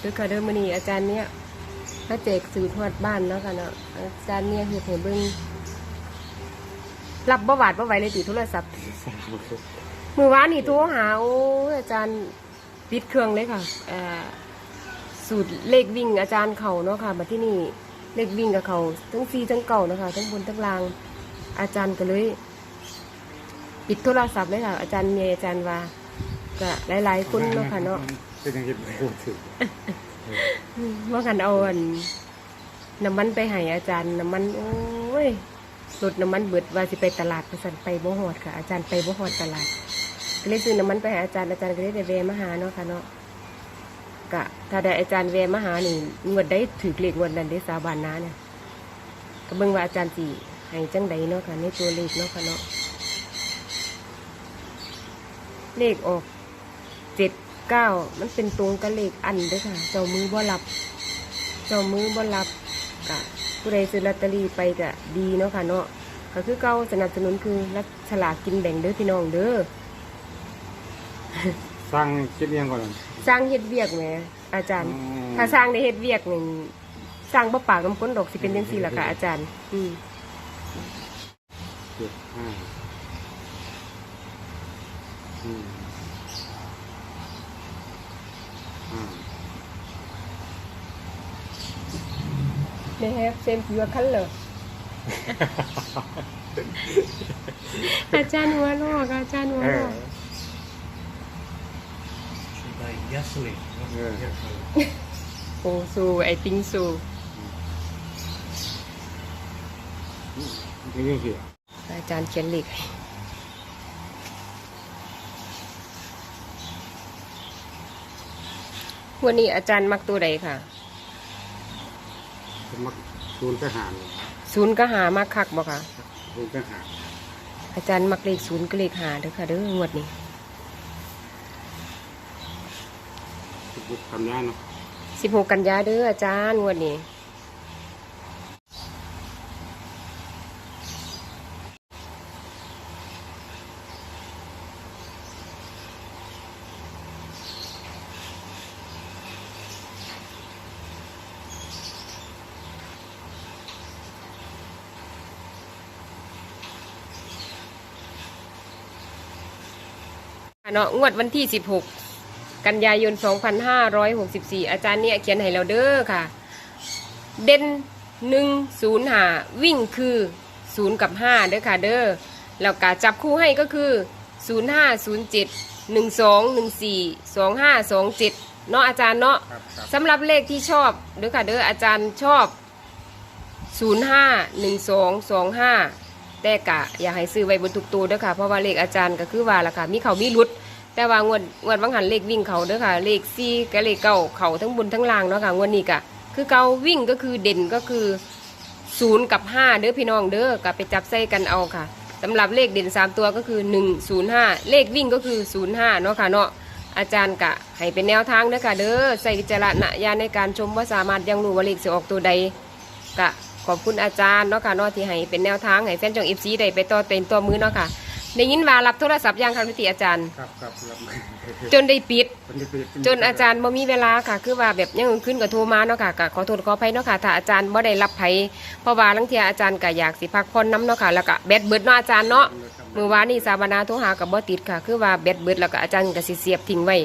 คือค่ะเดิมมนีอาจารย์เนี่ยพระเจกสูตรทอดบ้านเนาะค่ะเนาะอาจารย์เนี่ยเฮ็ดให้เบิ่งรับบ่หวาดบ่ไหวเลยติโทรศัพท์มือวานนี่โทรหาโอ้อาจารย์ปิดเครื่องเลยค่ะสูตรเลขวิ่งอาจารย์เขาเนาะค่ะ มาที่นี่เลขวิ่งกับเขาทั้งฟีทั้งเก่าเนาะคะทั้งบนทั้งล่าง อาจารย์ก็เลย ปิดโทรศัพท์เลยค่ะ อาจารย์เมียอาจารย์ว่าก็หลายๆคนเนาะค่ะเนาะ เป็นยังไงพูดถึงว่ากันเอาอันน้ำมันไปให้อาจารย์น้ำมันโอ้ยรถน้ำมันเบิดว่าสิไปตลาดไปสั่นไปบ่ฮอดค่ะ อาจารย์ไปบ่ฮอดตลาดก็เลยซื้อน้ำมันไปให้อาจารย์อาจารย์ก็เลยได้แวะมาหาเนาะค่ะเนาะกะถ้าได้อาจารย์แวะมาหานี่งวดได้ถือเลขงวดนั้นได้สาบานนาเนี่ยก็เบิ่งว่าอาจารย์สิให้จังใดเนาะค่ะในตัวเลขเนาะค่ะเนาะเลขออกเจ็ด เก้ามันเป็นตรงกับเลขอันเด้วยค่ะ เจ้ามือบ่รับ เจ้ามือบ่รับกะผู้ใดซื้อลอตเตอรี่ไปกะดีเนาะค่ะเนาะก็คือเก้าสนับสนุนคือรัฐฉลากกินแบ่งเด้อพี่น้องเด้อสร้างคิดยังก่อนสร้างเฮ็ดเวียกแหมอาจารย์อืมถ้าสร้างได้เฮ็ดเวียกนี่สร้างบ่ปากน้ำก้นดอกสิเป็นจังซี่ล่ะค่ะอาจารย์ อืมเจ็ดห้าอืมห้า They have same your color อาจารย์หัวลอกอาจารย์หัวเอลออก by gasoline. not Yeah. gasoline. โอ้สูไอติงสูนี่ยังเสียอาจารย์เขียนเลขให้ วันนี้อาจารย์มักตัวใดค่ะสมัครศูนย์ทหารศูนย์ก็หามักคักบ่ค่ะ ศูนย์ทหารอาจารย์มักเลขศูนย์ก็เลขหาเด้อค่ะเด้องวดนี้ทุกคำนี้เนาะสิบหกกันยาเด้ออาจารย์งวดนี้ เนาะงวดวันที่ 16 กันยายน 2564 อาจารย์เนี่ยเขียนให้เราเด้อค่ะ เด่นหนึ่งศูนย์หาวิ่งคือศูนย์กับห้าเด้อค่ะเด้อแล้วก็จับคู่ให้ก็คือศูนย์ห้าศูนย์เจ็ดหนึ่งสองหนึ่งสี่สองห้าสองเจ็ดเนาะอาจารย์เนาะครับครับ สำหรับเลขที่ชอบเด้อค่ะเด้ออาจารย์ชอบศูนย์ห้าหนึ่งสองสองห้า แต่กะอยากให้ซื้อไว้บนทุกตัวเด้อค่ะ เพราะว่าเลขอาจารย์ก็คือว่าล่ะค่ะ มีเขามีรุด แต่ว่างวดงวดบางหันเลขวิ่งเขาเด้อค่ะ เลขซี่กับเลขเก้าเขาทั้งบนทั้งล่างเนาะค่ะงวดนี้กะคือเก้าวิ่งก็คือเด่นก็คือศูนย์กับห้าเด้อพี่น้องเด้อกะไปจับใส่กันเอาค่ะสำหรับเลขเด่นสามตัวก็คือหนึ่งศูนย์ห้าเลขวิ่งก็คือศูนย์ห้าเนาะค่ะเนาะอาจารย์กะให้เป็นแนวทางเด้อค่ะเด้อใส่วิจารณญาณในการชมว่าสามารถยังรู้ว่าเลขจะออกตัวใดกะ ขอบคุณอาจารย์เนาะค่ะเนาะที่ให้เป็นแนวทางให้แฟนจองเอฟซีได้ไปต่อเต็มตัวมือเนาะค่ะได้ยินว่ารับโทรศัพท์ยังค่ะพิธีอาจารย์ ครับครับครับจนได้ปิดมันจะเป็นจนอาจารย์บ่มีเวลาค่ะ คือว่าแบบยังขึ้นกับโทรมาเนาะค่ะก็ขอโทษขออภัยเนาะค่ะถ้าอาจารย์บ่ได้รับไผเพราะว่าลังเทียอาจารย์ก็อยากสิพักผ่อนน้ำเนาะค่ะแล้วก็แบตเบิดเนาะอาจารย์เนาะ มื้อวานนี้สาบานาโทรหากับบ่ติดค่ะ คือว่าแบตเบิดแล้วก็อาจารย์ก็สิเสียบทิ้งไว้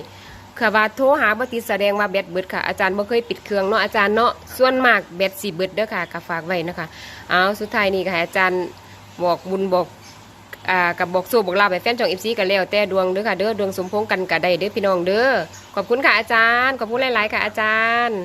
ค่ะว่าโทรหาบ่ติดแสดงว่าแบตเบิดค่ะ อาจารย์บ่เคยปิดเครื่องเนาะอาจารย์เนาะส่วนมากแบตสิเบิดเด้อค่ะก็ฝากไว้นะคะเอาสุดท้ายนี่ค่ะอาจารย์บอกบุญบอกอ่ากับบอกสู้บอกลาไปแฟนช่องเอฟซีกันแล้วแต่ดวงเด้อค่ะเด้อดวงสมพงษ์กันกับได้เด้อพี่น้องเด้อขอบคุณค่ะอาจารย์ขอบคุณหลายๆค่ะอาจารย์